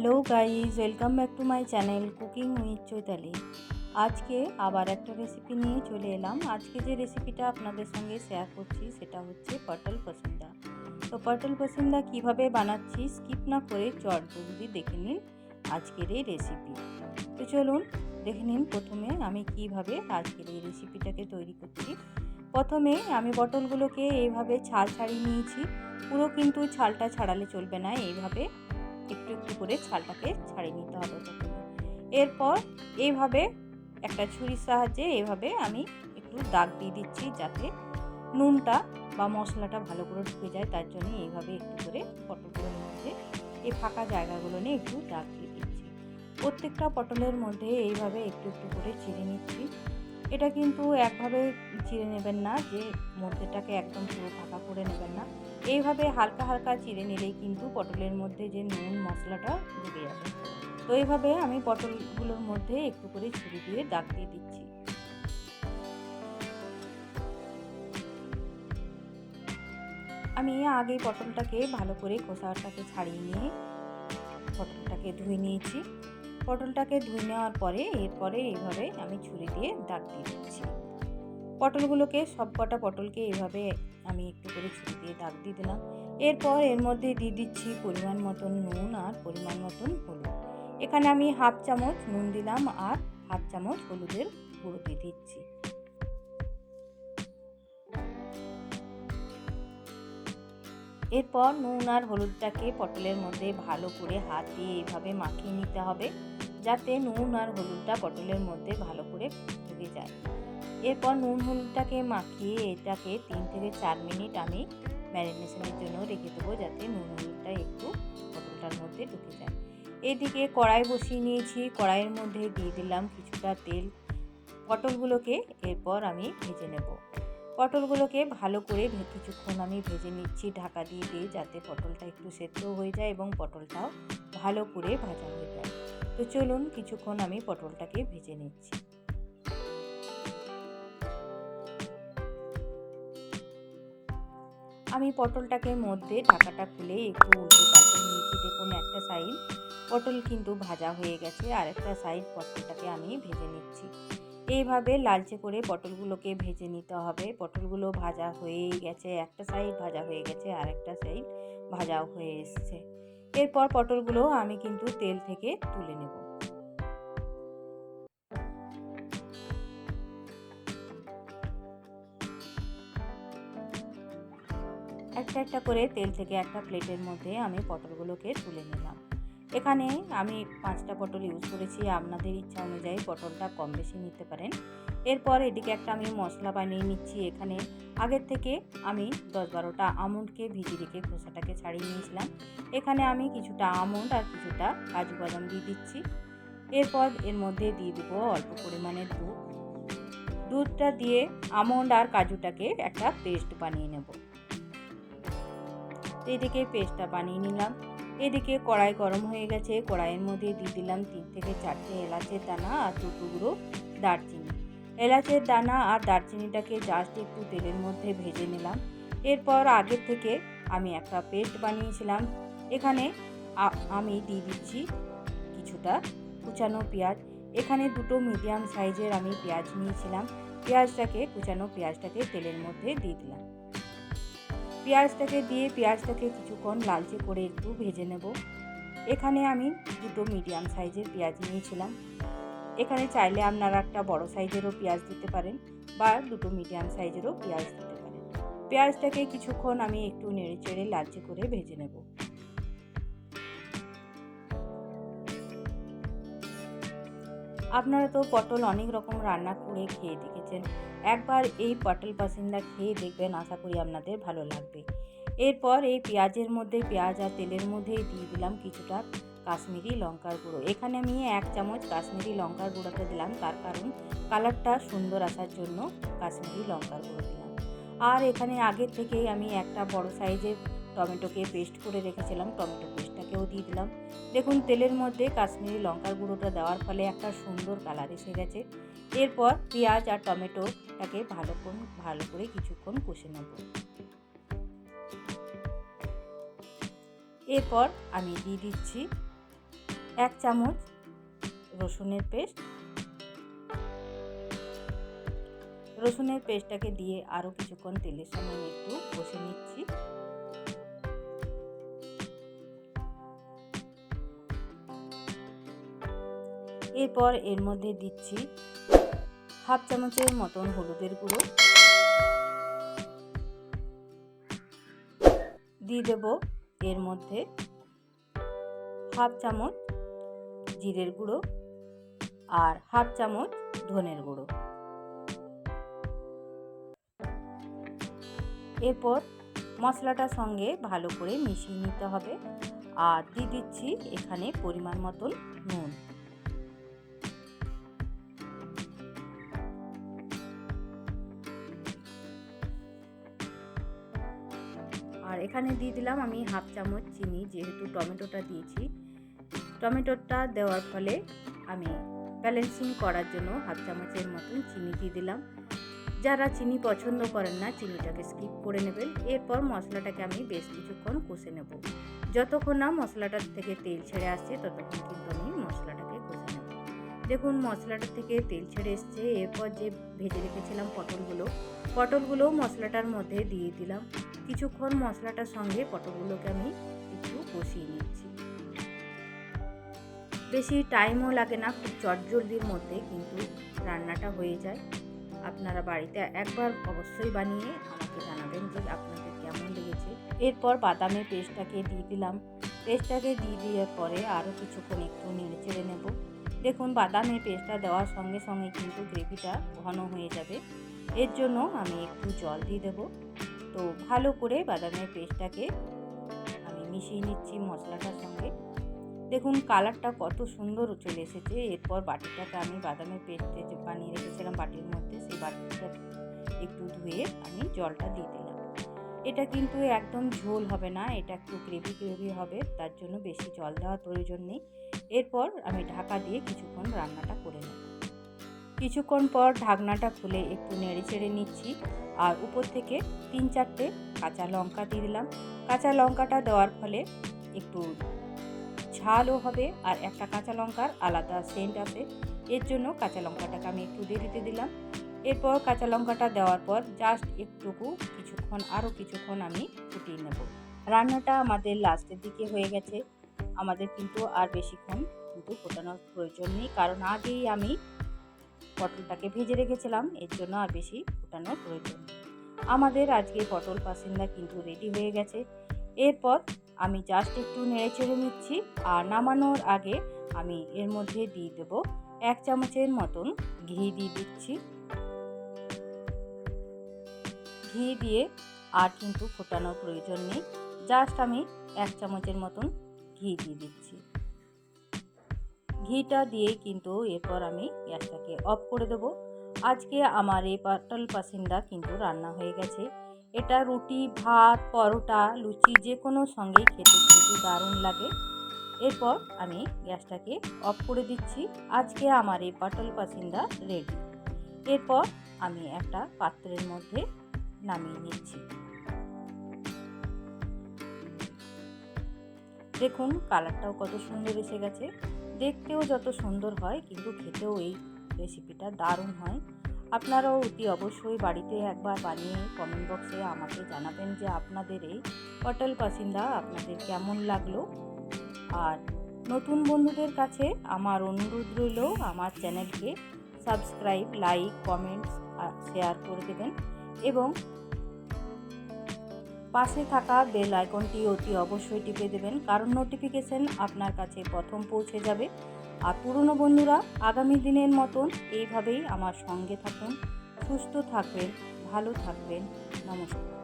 Hello guys, welcome back to my channel cooking with Chaitali. আজকে আবার একটা recipe নিয়ে চলে এলাম। আজকে যে রেসিপিটা আপনাদের সঙ্গে শেয়ার করছি, সেটা হচ্ছে পটল পসিন্দা। তো পটল পসিন্দা কীভাবে বানাচ্ছি স্কিপ না করে চট জলদি দেখে নিন আজকের এই রেসিপি তো চলুন দেখে নিন প্রথমে আমি কীভাবে আজকের এই রেসিপিটাকে তৈরি করছি। প্রথমে আমি পটলগুলোকে এইভাবে ছাল ছাড়িয়ে নিয়েছি। পুরো কিন্তু ছালটা ছাড়ালে চলবে না, এইভাবে একটু একটু করে ছালটাকে ছাড়িয়ে নিতে হবে এরপর এইভাবে একটা ছুরির সাহায্যে এইভাবে আমি একটু দাগ দিয়ে দিচ্ছি যাতে নুনটা বা মশলাটা ভালো করে ঢুকে যায়, তার জন্য এইভাবে একটু করে পটলগুলোর মধ্যে এই ফাঁকা জায়গাগুলো নিয়ে একটু দাগ দিয়ে দিচ্ছি। প্রত্যেকটা পটলের মধ্যে এইভাবে একটু একটু করে চিড়ে নিচ্ছি। এটা কিন্তু একভাবে চিড়ে নেবেন না, যে মধ্যেটাকে একদম পুরো ফাঁকা করে নেবেন না। এইভাবে হালকা হালকা চিড়ে নিলেই কিন্তু পটলের মধ্যে যে নুন, মশলাটা ঢুকে যাবে। তো এইভাবে আমি পটলগুলোর মধ্যে একটু করে ছুরি দিয়ে দাগ দিয়ে দিচ্ছি। আমি আগে পটলটাকে ভালো করে খোসাটাকে ছাড়িয়ে নিয়ে পটলটাকে ধুয়ে নিয়েছি। পটলটাকে ধুয়ে নেওয়ার পরে এরপরে এইভাবে আমি ছুরি দিয়ে দাগ দিয়ে দিচ্ছি। পটলগুলোকে সব কটা পটলকে এভাবে আমি একটু করে ছুরি দিয়ে দাগ দিয়ে দিলাম। এরপর এর মধ্যে দিয়ে দিচ্ছি পরিমাণ মতন নুন আর পরিমাণ মতন হলুদ। এখানে আমি হাফ চামচ নুন দিলাম আর হাফ চামচ হলুদের গুঁড়ো দিয়ে দিচ্ছি। এরপর নুন আর হলুদটাকে পটলের মধ্যে ভালো করে হাত দিয়ে এইভাবে মাখিয়ে নিতে হবে, যাতে নুন আর হলুদটা পটলের মধ্যে ভালো করে ঢুকে যায়। এরপর নুন হলুদটাকে মাখিয়ে এটাকে তিন থেকে চার মিনিট আমি ম্যারিনেশনের জন্য রেখে দেবো যাতে নুন হলুদটা একটু পটলটার মধ্যে ঢুকে যায়। এদিকে কড়াই বসিয়ে নিয়েছি। কড়াইয়ের মধ্যে দিয়ে দিলাম কিছুটা তেল। পটলগুলোকে এরপর আমি ভেজে নেব। পটলগুলোকে ভালো করে কিছুক্ষণ আমি ভেজে নিচ্ছি ঢাকা দিয়ে দিয়ে যাতে পটলটা একটু সেদ্ধ হয়ে যায় এবং পটলটাও ভালো করে ভাজা হয়ে যায়। তো চলুন কিছুক্ষণ আমি পটলটাকে ভেজে নিচ্ছি। আমি পটলটাকে মধ্যে ঢাকাটা খুলে একটু উল্টে পাল্টে নিয়েছি দেখুন, একটা সাইড পটল কিন্তু ভাজা হয়ে গেছে আর একটা সাইড পটলটাকে আমি ভেজে নিচ্ছি। এইভাবে লালচে করে পটলগুলোকে ভেজে নিতে হবে। পটলগুলো ভাজা হয়েই গেছে, একটা সাইড ভাজা হয়ে গেছে আর একটা সাইড ভাজাও হয়ে এসছে। এরপর পটলগুলো আমি কিন্তু তেল থেকে তুলে নেব। একটা একটা করে তেল থেকে একটা প্লেটের মধ্যে আমি পটলগুলোকে তুলে নিলাম। এখানে আমি পাঁচটা পটল ইউজ করেছি, আপনাদের ইচ্ছা অনুযায়ী পটলটা কম বেশি নিতে পারেন। এরপর এদিকে একটা আমি মশলা বানিয়ে নিচ্ছি, এখানে আগের থেকে আমি দশ বারোটা আমন্ডকে ভিজি রেখে খোসাটাকে ছাড়িয়ে নিয়েছিলাম। এখানে আমি কিছুটা আমন্ড আর কিছুটা কাজু বাদাম দিয়ে দিচ্ছি। এরপর এর মধ্যে দিয়ে দেবো অল্প পরিমাণের দুধ। দুধটা দিয়ে আমন্ড আর কাজুটাকে একটা পেস্ট বানিয়ে নেব। এদিকে পেস্টটা বানিয়ে নিলাম। এদিকে কড়াই গরম হয়ে গেছে। কড়াইয়ের মধ্যে দিয়ে দিলাম তিন থেকে চারটে এলাচের দানা আর দু টুকরো দারচিনি। এলাচের দানা আর দারচিনিটাকে জাস্ট একটু তেলের মধ্যে ভেজে নিলাম। এরপর আগের থেকে আমি একটা পেস্ট বানিয়েছিলাম। এখানে আমি দিয়ে দিচ্ছি কিছুটা কুচানো পেঁয়াজ। এখানে দুটো মিডিয়াম সাইজের আমি পেঁয়াজ নিয়েছিলাম। পেঁয়াজটাকে কুচানো পেঁয়াজটাকে তেলের মধ্যে দিয়ে দিলাম। পেঁয়াজটাকে দিয়ে পেঁয়াজটাকে কিছুক্ষণ লালচে করে একটু ভেজে নেব। এখানে আমি দুটো মিডিয়াম সাইজের পেঁয়াজ নিয়েছিলাম। এখানে চাইলে আপনারা একটা বড় সাইজেরও পেঁয়াজ দিতে পারেন বা দুটো মিডিয়াম সাইজেরও পেঁয়াজ দিতে পারেন। পেঁয়াজটাকে কিছুক্ষণ আমি একটু নেড়ে চেড়ে লালচে করে ভেজে নেব। আপনারা তো পটল অনেক রকম রান্না করে খেয়ে দেখেছেন। একবার এই পটল পাসিন্দা খেয়ে দেখবেন, আশা করি আপনাদের ভালো লাগবে। এরপর এই পেঁয়াজের মধ্যে, পেঁয়াজ আর তেলের মধ্যেই দিয়ে দিলাম কিছুটা কাশ্মীরি লঙ্কার গুঁড়ো। এখানে আমি এক চামচ কাশ্মীরি লঙ্কার গুঁড়োটা দিলাম, তার কারণ কালারটা সুন্দর আসার জন্য কাশ্মীরি লঙ্কার গুঁড়ো দিলাম। আর এখানে আগের থেকেই আমি একটা বড় সাইজের টমেটোকে পেস্ট করে রেখেছিলাম, টমেটো পেস্টটাকেও দিয়ে দিলাম। দেখুন, তেলের মধ্যে কাশ্মীরি লঙ্কার গুঁড়োটা দেওয়ার ফলে একটা সুন্দর কালার এসে গেছে। এরপর পেঁয়াজ আর টমেটোটাকে ভালো করে ভালো করে কিছুক্ষণ কষে নেব। এরপর আমি দিয়ে দিচ্ছি এক চামচ রসুনের পেস্ট। রসুনের পেস্টটাকে দিয়ে আরও কিছুক্ষণ তেলের সঙ্গে একটু কষে নিচ্ছি। এরপর এর মধ্যে দিচ্ছি হাফ চামচের মতন হলুদের গুঁড়ো। দিয়ে দেব এর মধ্যে হাফ চামচ জিরের গুঁড়ো আর হাফ চামচ ধনের গুঁড়ো। এরপর মশলাটার সঙ্গে ভালো করে মিশিয়ে নিতে হবে। আর দিয়ে দিচ্ছি এখানে পরিমাণ মতন নুন। এখানে দিয়ে দিলাম আমি হাফ চামচ চিনি, যেহেতু টমেটোটা দিয়েছি। টমেটোটা দেওয়ার ফলে আমি ব্যালেন্সিং করার জন্য হাফ চামচের মতন চিনি দিয়ে দিলাম। যারা চিনি পছন্দ করেন না, চিনিটাকে স্কিপ করে নেবেন। এরপর মশলাটাকে আমি বেশ কিছুক্ষণ কষে নেব। যতক্ষণ না মশলাটার থেকে তেল ছেড়ে আসছে, ততক্ষণ কিন্তু আমি মশলাটাকে কষে নেব। দেখুন, মশলাটা থেকে তেল ছেড়ে এসছে। এরপর যে ভেজে রেখেছিলাম পটলগুলো পটলগুলো মশলাটার মধ্যে দিয়ে দিলাম। কিছুক্ষণ মশলাটার সঙ্গে পটলগুলোকে আমি একটু কষিয়ে নিচ্ছি। বেশি টাইমও লাগে না, খুব চটজলদির মধ্যে কিন্তু রান্নাটা হয়ে যায়। আপনারা বাড়িতে একবার অবশ্যই বানিয়ে আমাকে জানাবেন যে আপনাদের কেমন লেগেছে। এরপর বাদামের পেস্টটাকে দিয়ে দিলাম। পেস্টটাকে দিয়ে দেওয়ার পরে আরও কিছুক্ষণ একটু নেড়ে চেড়ে নেব। দেখুন, বাদামের পেস্টটা দেওয়ার সঙ্গে সঙ্গে কিন্তু গ্রেভিটা ঘন হয়ে যাবে। এর জন্য আমি একটু জল দিয়ে দেবো। তো ভালো করে বাদামের পেস্টটাকে আমি মিশিয়ে নিচ্ছি মশলাটার সঙ্গে। দেখুন, কালারটা কত সুন্দর চলে এসেছে। এরপর বাটিটাকে আমি বাদামের পেস্টে যে বানিয়ে রেখেছিলাম বাটির মধ্যে, সেই বাটিটা একটু ধুয়ে আমি জলটা দিয়ে দিলাম। এটা কিন্তু একদম ঝোল হবে না, এটা একটু গ্রেভি গ্রেভি হবে, তার জন্য বেশি জল দেওয়ার প্রয়োজন নেই। এরপর আমি ঢাকা দিয়ে কিছুক্ষণ রান্নাটা করে নেব। কিছুক্ষণ পর ঢাকনাটা খুলে একটু নেড়ে চেড়ে নিচ্ছি আর উপর থেকে তিন চারটে কাঁচা লঙ্কা দিয়ে দিলাম। কাঁচা লঙ্কাটা দেওয়ার ফলে একটু ঝালও হবে আর একটা কাঁচা লঙ্কার আলাদা সেন্ট আছে। এর জন্য কাঁচা লঙ্কাটাকে আমি একটু দিয়ে দিতে দিলাম। এরপর কাঁচা লঙ্কাটা দেওয়ার পর জাস্ট একটুকু কিছুক্ষণ, আরও কিছুক্ষণ আমি ফুটিয়ে নেব। রান্নাটা আমাদের লাস্টের দিকে হয়ে গেছে। আমাদের কিন্তু আর বেশিক্ষণ কিন্তু ফোটানোর প্রয়োজন নেই। কারণ আগেই আমি পটলটাকে ভেজে রেখেছিলাম, এর জন্য আর বেশি ফোটানোর প্রয়োজন। আমাদের আজকে পটল পাসিন্দা কিন্তু রেডি হয়ে গেছে। এরপর আমি জাস্ট একটু নেড়ে চেড়ে নিচ্ছি আর নামানোর আগে আমি এর মধ্যে দিয়ে দেব এক চামচের মতন ঘি দিয়ে দিচ্ছি। ঘি দিয়ে আর কিন্তু ফোটানোর প্রয়োজন নেই। জাস্ট আমি এক চামচের মতন ঘি দিয়ে দিচ্ছি। ঘিটা দিয়ে কিন্তু এরপর আমি গ্যাসটাকে অফ করে দেব। আজকে আমার এই পটল পাসিন্দা কিন্তু রান্না হয়ে গেছে। এটা রুটি, ভাত, পরোটা, লুচি যে কোনো সঙ্গেই খেতে কিন্তু দারুণ লাগে। এরপর আমি গ্যাসটাকে অফ করে দিচ্ছি। আজকে আমার এই পটল পাসিন্দা রেডি এরপর আমি একটা পাত্রের মধ্যে নামিয়ে নিচ্ছি। দেখুন কালারটাও কত সুন্দর এসে গেছে। দেখতেও যত সুন্দর হয়, কিন্তু খেতেও এই রেসিপিটা দারুণ হয়। আপনারাও অতি অবশ্যই বাড়িতে একবার বানিয়ে কমেন্ট বক্সে আমাকে জানাবেন যে আপনাদের এই পটল পাসিন্দা আপনাদের কেমন লাগল। আর নতুন বন্ধুদের কাছে আমার অনুরোধ রইল, আমার চ্যানেলকে সাবস্ক্রাইব লাইক কমেন্টস শেয়ার করে দেবেন। এবং পাশে থাকা বেল আইকনটি অতি অবশ্যই টিপে দেবেন, কারণ নোটিফিকেশন আপনার কাছে প্রথম পৌঁছে যাবে। আর পুরনো বন্ধুরা, আগামী দিনের মতন এইভাবেই আমার সঙ্গে থাকুন। সুস্থ থাকবেন, ভালো থাকবেন। নমস্কার।